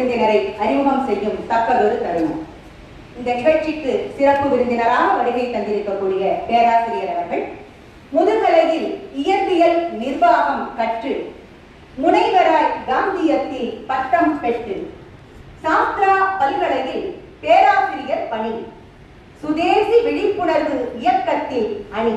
விருந்தினரை அறிமுகம் செய்யும் தக்கதொரு தருணம். இந்த நிகழ்ச்சிக்கு சிறப்பு விருந்தினராக வருகை தந்திருக்கக்கூடிய பேராசிரியர் அவர்கள் முதுகலையில் இயற்பியல் நிர்வாகம் கற்று முனைவராய் காந்தியத்தில் பட்டம் பெற்று சாஸ்திரா பல்கலையில் பேராசிரியர் பணி சுதேசி விழிப்புணர்வு இயக்கத்தில் அணி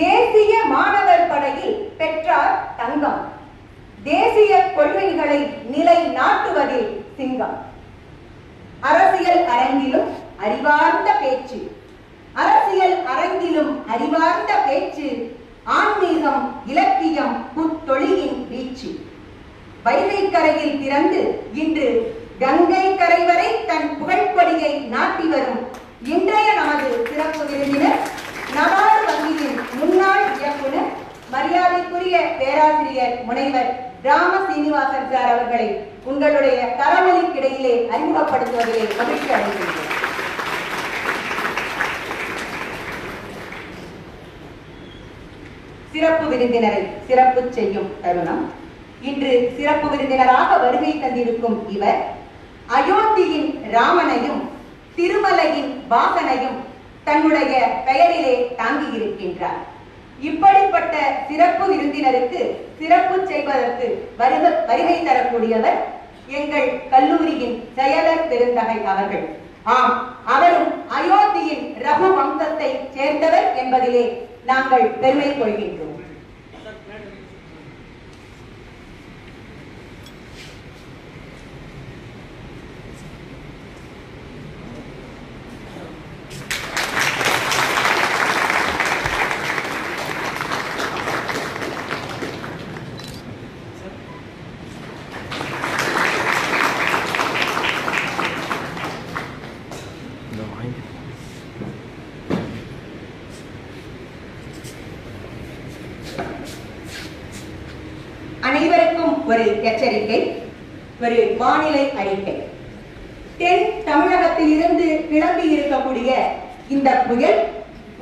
தேசிய மாணவர் படையில் பெற்றார் தங்கம். தேசிய கொள்கைகளை நிலை நாட்டுவதில் சிங்கம். அரசியல் அரங்கிலும் அறிவார்ந்த பேச்சு. அரசியல் அரங்கிலும் அறிவார்ந்த பேச்சு. ஆன்மீகம் இலக்கியம் புத்தொழிலின் வீச்சு. வைகை கரையில் பிறந்து இன்று கங்கை கரை வரை தன் புகழ்படியை நாட்டி வரும் இன்றைய நமது சிறப்பு விருந்தினர் நபார்டு வங்கியின் முன்னாள் இயக்குனர் மரியாதைக்குரிய பேராசிரியர் முனைவர் ராம சீனிவாசன் சார் அவர்களை உங்களுடைய தரவழிக்கிடையிலே அறிமுகப்படுத்துவதிலே மகிழ்ச்சி அடைகின்றேன். சிறப்பு விருந்தினரை சிறப்பு செய்யும் தருணம். இன்று சிறப்பு விருந்தினராக வருகை தந்திருக்கும் இவர் அயோத்தியின் ராமனையும் திருமலையின் வாசனையும் தன்னுடைய பெயரிலே தாங்கியிருக்கின்றார். இப்படிப்பட்ட சிறப்பு விருந்தினருக்கு சிறப்பு செய்வதற்கு வருக வருகை தரக்கூடியவர் எங்கள் கல்லூரியின் செயலர் பெருந்தகை அவர்கள். ஆம் அவரும் அயோத்தியின் ரகு வம்சத்தை சேர்ந்தவர் என்பதிலே நாங்கள் பெருமை கொள்கின்றோம் அனைவருக்கும் ஒரு எச்சரிக்கை ஒரு வானிலை அறிக்கை. தென் தமிழகத்தில் இருந்து கிளம்பி இருக்கக்கூடிய இந்த புயல்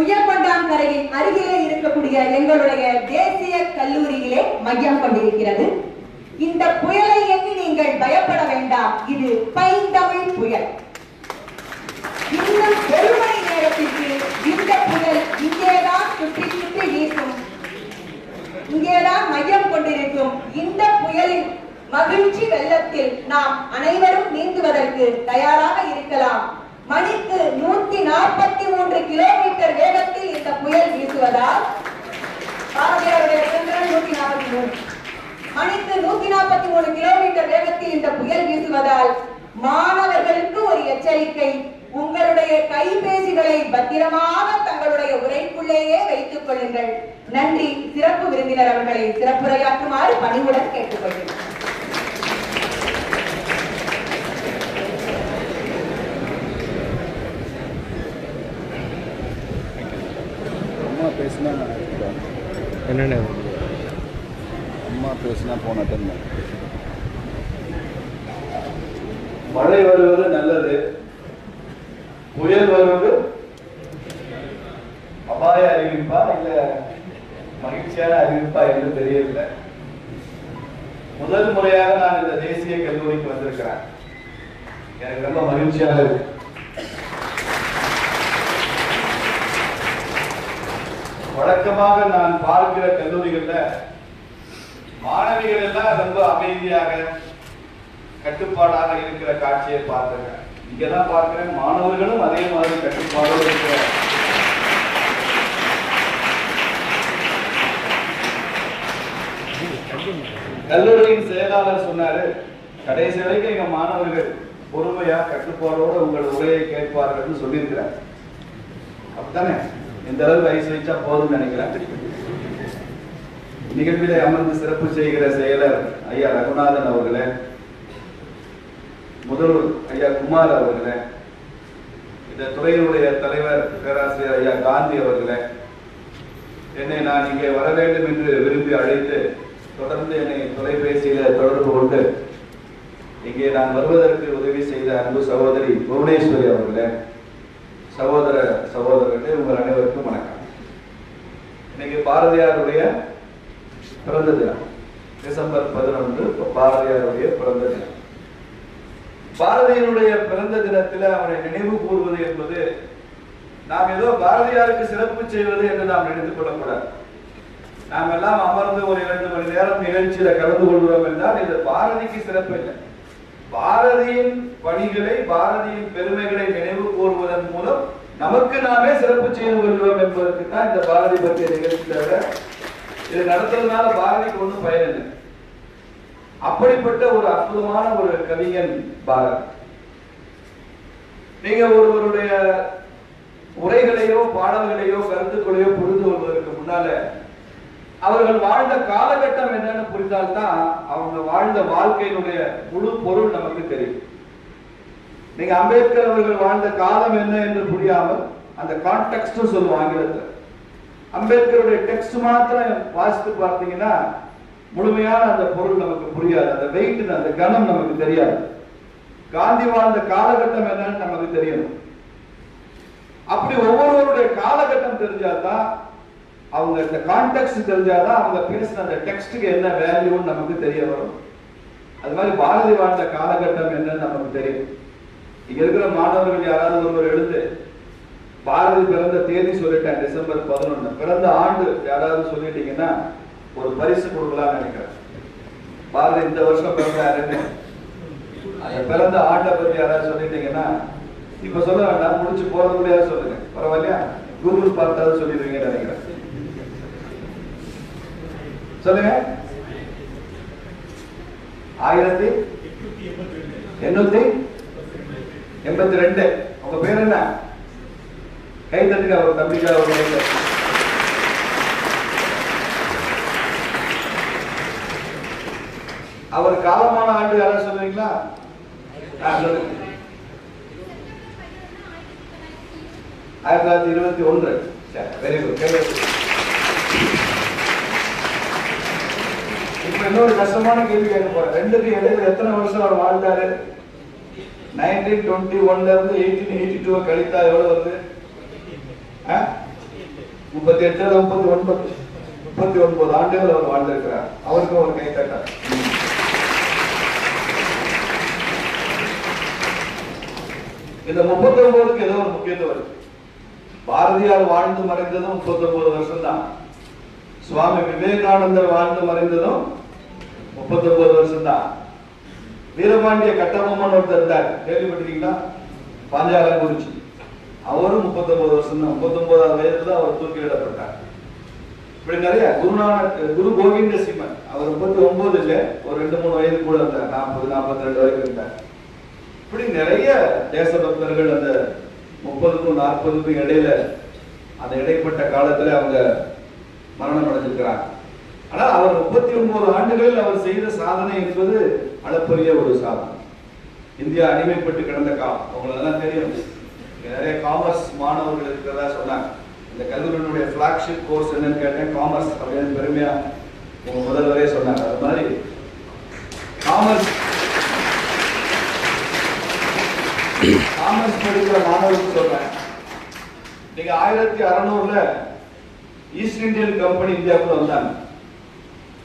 உயர்கொண்டாங்கரையின் அருகிலே இருக்கக்கூடிய எங்களுடைய தேசிய கல்லூரியிலே மையம் கொண்டிருக்கிறது. இந்த புயலை எண்ணி நீங்கள் பயப்பட வேண்டாம். இது பைந்தமிழ் புயல். இன்னும் ஒரு மணி நேரத்திற்கு இந்த புயல் இங்கேதான் சுற்றி சுற்றி வீசும் இங்கேதான் மையம் கொண்டிருக்கும் இந்த புயலின் மகிழ்ச்சி வெள்ளத்தில் நாம் அனைவரும் நீந்துவதற்கு தயாராக இருக்கலாம். மணிக்கு நூத்தி நாற்பத்தி மூன்று கிலோமீட்டர் வேகத்தில் இந்த புயல் வீசுவதால் நூத்தி நாற்பத்தி மூணு மணிக்கு நூத்தி நாற்பத்தி மூணு கிலோமீட்டர் வேகத்தில் இந்த புயல் வீசுவதால் மாணவர்களுக்கு ஒரு எச்சரிக்கை. உங்களுடைய கைபேசிகளை பத்திரமாக தங்களுடைய உரைக்குள்ளேயே வைத்துக் கொள்ளுங்கள். நன்றி. சிறப்பு விருந்தினர் அவர்களை சிறப்புரையாற்றுமாறு பணிவுடன் கேட்டுக்கொள்கிறேன் அம்மா பேசினா என்னென்ன அம்மா பேசினா போன டைம் மழை வருவது நல்லது. புயல் வருவது அபாய அறிவிப்பா இல்ல மகிழ்ச்சியான அறிவிப்பா என்று தெரியவில்லை. முதல் முறையாக நான் இந்த தேசிய கல்லூரிக்கு வந்திருக்கிறேன். எனக்கு ரொம்ப மகிழ்ச்சியாக இருக்கு. வழக்கமாக நான் பார்க்கிற கல்லூரிகள்ல மாணவிகள் எல்லாம் ரொம்ப அமைதியாக கட்டுப்பாடாக இருக்கிற காட்சியை பார்த்திருக்கேன் இங்கதான் பார்க்கிறேன் மாணவர்களும் அதே மாதிரி கட்டுப்பாடோடு இருக்கிற கல்லூரியின் செயலாளர் சொன்னாரு கடைசி வரைக்கும் எங்க மாணவர்கள் பொறுமையா கட்டுப்பாடோடு உங்கள் உரையை கேட்பார்கள்னு சொல்லியிருக்கிறார். அப்படித்தானே? இந்த அளவுக்கு ஐஸ் வச்சா போதும்னு நினைக்கிறேன். நிகழ்விலே அமர்ந்து சிறப்பு செய்கிற செயலர் ஐயா ரகுநாதன் அவர்களே முதல்வர் ஐயா குமார் அவர்களே இந்த துறையினுடைய தலைவர் பேராசிரியர் ஐயா காந்தி அவர்களே என்னை நான் இங்கே வர வேண்டும் என்று விரும்பி அழைத்து தொடர்ந்து என்னை தொலைபேசியில தொடர்பு கொண்டு இங்கே நான் வருவதற்கு உதவி செய்த அன்பு சகோதரி புவனேஸ்வரி அவர்களே சகோதரர் சகோதரர்களே உங்கள் அனைவருக்கும் வணக்கம். இன்னைக்கு பாரதியாருடைய பிறந்த தினம். டிசம்பர் பதினொன்று பாரதியாருடைய பிறந்த தினம். பாரதியினுடைய பிறந்த தினத்தில் அவனை நினைவு கூறுவது என்பது நாம் ஏதோ பாரதியாருக்கு சிறப்பு செய்வது என்று நாம் நினைத்துக் கொள்ளக்கூடாது. நாம் எல்லாம் அமர்ந்து ஒரு இரண்டு மணி நேரம் நிகழ்ச்சியில கலந்து கொள்கிறோம் என்றால் இது பாரதிக்கு சிறப்பு இல்லை. பாரதியின் பணிகளை பாரதியின் பெருமைகளை நினைவு கூறுவதன் மூலம் நமக்கு நாமே சிறப்பு செய்து கொள்வோம் என்பதற்கு தான் இந்த பாரதி பற்றிய நிகழ்ச்சி தவிர இது நடத்துறதுனால பாரதிக்கு ஒன்றும் பயன் இல்லை. அப்படிப்பட்ட ஒரு அற்புதமான ஒரு கவிஞன் பாரதி. நீங்க ஒருவருடைய உரைகளையோ பாடல்களையோ கருத்துக்களையோ புரிந்து கொள்வதற்கு முன்னால அவர்கள் வாழ்ந்த காலகட்டம் என்னன்னு புரிந்தால்தான் அவங்க வாழ்ந்த வாழ்க்கையினுடைய முழு பொருள் நமக்கு தெரியும். நீங்க அம்பேத்கர் அவர்கள் வாழ்ந்த காலம் என்ன என்று புரியாமல் அந்த கான்டெக்ட் சொல்லுவோம் ஆங்கிலத்தில். அம்பேத்கருடைய டெக்ஸ்ட் மாத்திரம் வாசித்து பார்த்தீங்கன்னா முழுமையான அந்த பொருள் நமக்கு புரியாது. அந்த வெயிட் அந்த கனம் நமக்கு தெரியாது. காந்தி வாழ்ந்த காலகட்டம் என்னன்னு நமக்கு தெரியணும். அப்படி ஒவ்வொருவருடைய காலகட்டம் தெரிஞ்சாதான் அவங்க இந்த கான்டெக்ட் தெரிஞ்சாதான் அவங்க பேசின அந்த டெக்ஸ்டுக்கு என்ன வேல்யூன்னு நமக்கு தெரிய வரும். அது மாதிரி பாரதி வாழ்ந்த காலகட்டம் என்னன்னு நமக்கு தெரியும். இங்க இருக்கிற மாணவர்கள் யாராவது ஒருவர் எழுந்து பாரதி பிறந்த தேதி சொல்லிட்டேன் டிசம்பர் பதினொன்னு. பிறந்த ஆண்டு யாராவது சொல்லிட்டீங்கன்னா ஒரு பரிசு கொடுக்கலாம்னு நினைக்கிறேன். பாரதி இந்த வருஷம் பிறந்தாருன்னு பிறந்த ஆண்டை பத்தி யாராவது சொல்லிட்டீங்கன்னா இப்ப சொல்ல வேண்டாம் முடிச்சு போறதுக்குள்ளேயாவது சொல்லுங்க. பரவாயில்லையா? கூகுள் பார்த்தாவது சொல்லிடுவீங்கன்னு நினைக்கிறேன். சொல்லுங்க. ஆயிரத்தி எண்ணூத்தி எண்பத்தி ரெண்டு உங்க பேர் என்ன? கை தட்டுங்க அவர் தம்பிக்காக ஒரு அவர் காலமான ஆண்டு யாராவது சொல்லுவீங்களா? ஆயிரத்தி தொள்ளாயிரத்தி இருபத்தி ஒன்று. வெரி குட் இப்ப இன்னொரு கஷ்டமான கேள்வி கேட்க போறேன். ரெண்டுக்கு இடையில எத்தனை வருஷம் அவர் வாழ்ந்தாரு? நைன்டீன் டுவெண்ட்டி ஒன்ல இருந்து எயிட்டீன் எயிட்டி டூ கழித்தா எவ்வளவு வருது? ஆ? முப்பத்தி எட்டு முப்பத்தி ஒன்பது முப்பத்தி ஒன்பது ஆண்டுகள் அவர் வாழ்ந்திருக்கிறார். அவருக்கும் ஒரு கை தட்டார் இந்த முப்பத்தி ஒன்பதுக்கு ஏதோ ஒரு முக்கியத்துவம் இருக்கு. பாரதியார் வாழ்ந்து மறைந்ததும் முப்பத்தி ஒன்பது வருஷம் தான் சுவாமி விவேகானந்தர் வாழ்ந்து மறைந்ததும் முப்பத்தி ஒன்பது வருஷம் தான் வீரபாண்டிய கட்டபொம்மன் ஒருத்தர் இருந்தார். கேள்விப்பட்டிருக்கீங்களா? பாஞ்சாலங்குறிச்சி அவரும் முப்பத்தொன்பது வருஷம் தான் முப்பத்தொன்பதாவது வயதுல அவர் தூக்கிலிடப்பட்டார் இப்படி நிறைய குருநானக் குரு கோவிந்த சிம்மன். அவர் முப்பத்தி ஒன்பது இல்ல ஒரு ரெண்டு மூணு வயது கூட இருந்தார். நாற்பது நாற்பத்தி ரெண்டு வரைக்கும் இருந்தார். இப்படி நிறைய தேசபக்தர்கள் அந்த முப்பதுக்கும் நாற்பதுக்கும் இடையில அந்த இடைப்பட்ட காலத்துல அவங்க மரணம் அடைஞ்சிருக்கிறாங்க. ஆனால் அவர் முப்பத்தி ஒன்பது ஆண்டுகளில் அவர் செய்த சாதனை என்பது அளப்பரிய ஒரு சாதனை இந்தியா அடிமைப்பட்டு கிடந்த காலம். அவங்களெல்லாம் தெரியும். நிறைய காமர்ஸ் மாணவர்கள் இருக்கிறதா சொன்னாங்க. இந்த கல்லூரியினுடைய ஃபிளாக்ஷிப் கோர்ஸ் என்னன்னு கேட்டேன். காமர்ஸ் அப்படின்னு பெருமையா உங்க முதல்வரே சொன்னாங்க. அது மாதிரி காமர்ஸ் காமர்ஸ் படிக்கிற மாணவர்கள் சொல்றேன். நீங்க ஆயிரத்தி அறநூறுல ஈஸ்ட் இந்தியன் கம்பெனி இந்தியாவுக்கு வந்தாங்க.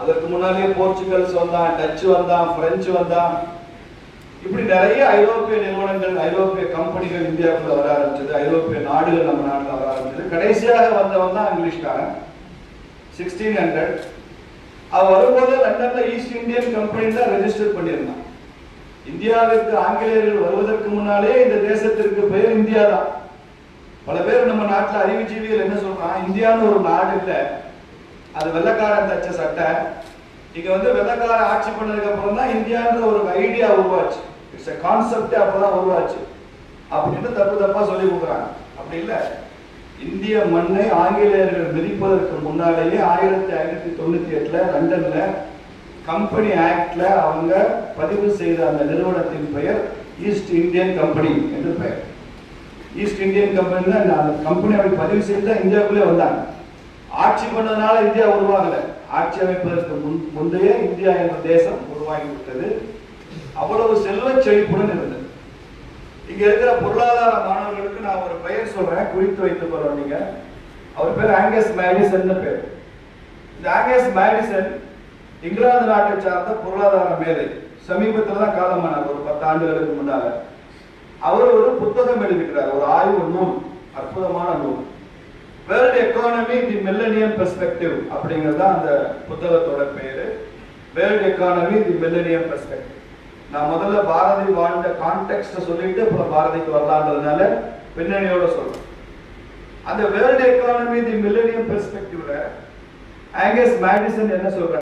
அதற்கு முன்னாலே போர்ச்சுகல்ஸ் வந்தான் டச்சு வந்தான் பிரெஞ்சு வந்தான். இப்படி நிறைய ஐரோப்பிய நிறுவனங்கள் ஐரோப்பிய கம்பெனிகள் இந்தியாவுக்குள்ள வர ஆரம்பிச்சது. ஐரோப்பிய நாடுகள் நம்ம நாட்டில் வர ஆரம்பிச்சது. கடைசியாக வந்தவன் தான் இங்கிலீஷ்காரன். சிக்ஸ்டீன் ஹண்ட்ரட் அவன் வரும்போது லண்டன்ல ஈஸ்ட் இந்தியன் கம்பெனி தான் ரெஜிஸ்டர் பண்ணியிருந்தான். இந்தியாவிற்கு ஆங்கிலேயர்கள் வருவதற்கு முன்னாலே இந்த தேசத்திற்கு பெயர் இந்தியா தான் பல பேர் நம்ம நாட்டில் அறிவுஜீவிகள் என்ன சொல்றான்? இந்தியான்னு ஒரு நாடு இல்லை. அது வெள்ளக்காரன் தச்ச சட்டை. இங்க வந்து வெள்ளக்காரன் ஆட்சி பண்ணதுக்கு அப்புறம் தான் இந்தியான்ற ஒரு ஐடியா உருவாச்சு. இட்ஸ் a கான்செப்ட் அப்பதான் உருவாச்சு. அப்படின்னு தப்பு தப்பா சொல்லி கொடுக்குறாங்க. அப்படி இல்லை. இந்திய மண்ணை ஆங்கிலேயர்கள் மிதிப்பதற்கு முன்னாலேயே ஆயிரத்தி ஐநூத்தி தொண்ணூத்தி எட்டுல லண்டன்ல கம்பெனி ஆக்ட்ல அவங்க பதிவு செய்த அந்த நிறுவனத்தின் பெயர் ஈஸ்ட் இந்தியன் கம்பெனி என்று பெயர். ஈஸ்ட் இந்தியன் கம்பெனி தான் அந்த கம்பெனி அப்படி பதிவு செய்து தான் இந்தியாவுக்குள்ளே வந்தாங்க. ஆட்சி பண்ணதுனால இந்தியா உருவாகல. ஆட்சி அமைப்பதற்கு முன் முந்தைய இந்தியா என்ற தேசம் உருவாகி விட்டது அவ்வளவு செல்வ செழிப்புடன் இருந்தது. இங்க இருக்கிற பொருளாதார மாணவர்களுக்கு நான் ஒரு பெயர் சொல்றேன் குறித்து வைத்துக் கொள்ள நீங்க. அவர் பேர் ஆங்கஸ் மேடிசன் பேர். இந்த ஆங்கஸ் மேடிசன் இங்கிலாந்து நாட்டை சார்ந்த பொருளாதார மேதை. சமீபத்தில் தான் காலமானார் ஒரு பத்து ஆண்டுகளுக்கு முன்னால. அவர் ஒரு புத்தகம் எழுதிக்கிறார் ஒரு ஆய்வு நூல் அற்புதமான நூல். World economy the millennium perspective அப்படிங்கிறது அந்த புத்தகத்தோட பேரு. World economy the millennium perspective நான் முதல்ல பாரதி வாழ்ந்த கான்டெக்ட் சொல்லிட்டு அப்புறம் பாரதிக்கு வரலான்றதுனால பின்னணியோட சொல்றேன் அந்த வேர்ல்ட் எக்கானமி தி மில்லனியம் பெர்ஸ்பெக்டிவ்ல ஆங்கஸ் மேடிசன் என்ன சொல்றாங்க